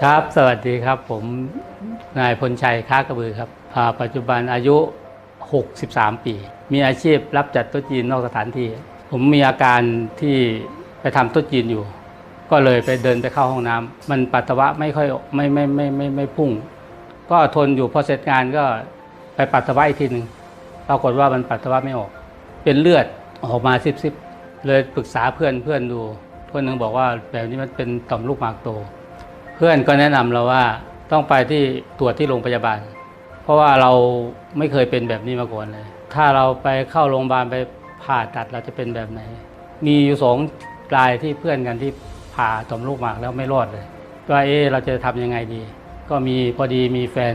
ครับ สวัสดีครับ ผมนายพลชัยค้ากระบือครับ ปัจจุบันอายุ 63 ปี มีอาชีพรับจัดโต๊ะจีนนอกสถานที่ ผมมีอาการที่ไปทำโต๊ะจีนอยู่ ก็เลยไปเดินไปเข้าห้องน้ำมันปัสสาวะไม่ค่อยไม่ไม่ไม่ไม่ไม่ไม่พุ่ง ก็ทนอยู่พอเสร็จงานก็ไปปัสสาวะอีกทีหนึ่งปรากฏว่ามันปัสสาวะไม่ออก เป็นเลือดออกมาซิบๆเลยปรึกษาเพื่อนเพื่อนดู เพื่อนหนึงบอกว่าแบบนี้มันเป็นต่อมลูกหมากโต พื่อนก็แนะนำเราว่าต้องไปที่ตรวจที่โรงพยาบาล เพราะว่าเราไม่เคยเป็นแบบนี้มาก่อนเลย ถ้าเราไปเข้าโรงพยาบาลไปผ่าตัดเราจะเป็นแบบไหน มีอยู่สองรายที่เพื่อนกันที่ผ่าต่อมลูกหมากแล้วไม่รอดเลยก็เอะเราจะทำยังไงดี ก็มีพอดีมีแฟน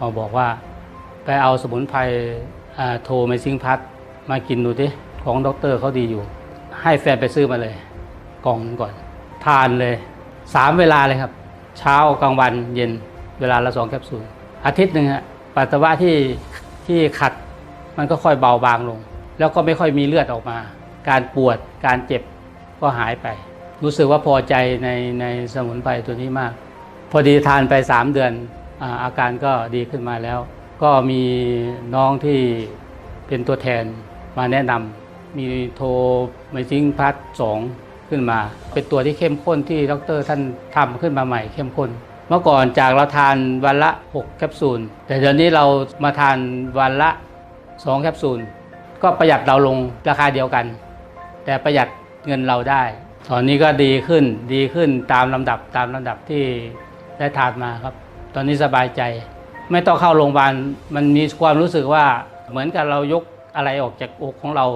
มาบอกว่า ไปเอาสมุนไพรอ่าโทรไมซิงพัดมากินดูดิของด็อกเตอร์เขาดีอยู่ ให้แฟนไปซื้อมาเลย กล่องก่อน ทานเลยสามเวลาเลยครับ เช้ากลางวันเย็นเวลาละสองแคปซูลอาทิตย์หนึ่งฮะปัสสาวะที่ที่ขัดมันก็ค่อยเบาบางลง แล้วก็ไม่ค่อยมีเลือดออกมา การปวดการเจ็บก็หายไป รู้สึกว่าพอใจในในสมุนไพรตัวนี้มาก พอดีทานไป 3 เดือนอาอาการก็ดีขึ้นมาแล้ว ก็มีน้องที่เป็นตัวแทนมาแนะนำมีโทรไมซิงพัดสอง ขึ้นมา เป็นตัวที่เข้มข้นที่ดรท่านทำขึ้นมาใหม่เข้มข้น เมื่อก่อนจากเราทานวันละ 6 แคปซูล แต่เดี๋ยวนี้เรามาทานวันละ 2 แคปซูล ก็ประหยัดเราลงราคาเดียวกัน แต่ประหยัดเงินเราได้ ตอนนี้ก็ดีขึ้นดีขึ้นตามลำดับตามลำดับที่ได้ทานมาครับ ตอนนี้สบายใจ ไม่ต้องเข้าโรงพยาบาลมันมีความรู้สึกว่าเหมือนกับเรายกอะไรออกจากอกของเรา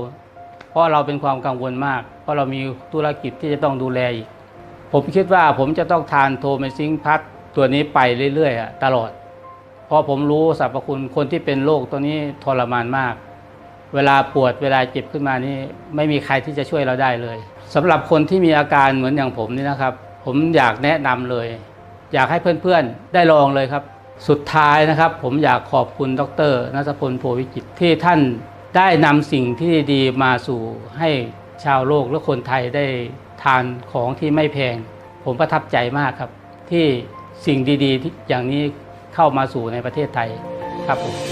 เพราะเราเป็นความกังวลมาก เพราะเรามีธุรกิจที่จะต้องดูแลอีก ผมคิดว่าผมจะต้องทานโทเมซิงพัทตัวนี้ไปเรื่อยๆตลอด เพราะผมรู้สรรพคุณคนที่เป็นโรคตัวนี้ทรมานมาก เวลาปวดเวลาเจ็บขึ้นมานี่ไม่มีใครที่จะช่วยเราได้เลยสำหรับคนที่มีอาการเหมือนอย่างผมนี่นะครับ ผมอยากแนะนำเลย อยากให้เพื่อนๆได้ลองเลยครับ สุดท้ายนะครับ ผมอยากขอบคุณดรนัทพลโพวิจิตที่ท่าน ได้นำสิ่งที่ดีมาสู่ให้ชาวโลกและคนไทยได้ทานของที่ไม่แพง ผมประทับใจมากครับ ที่สิ่งดีๆที่อย่างนี้เข้ามาสู่ในประเทศไทยครับผม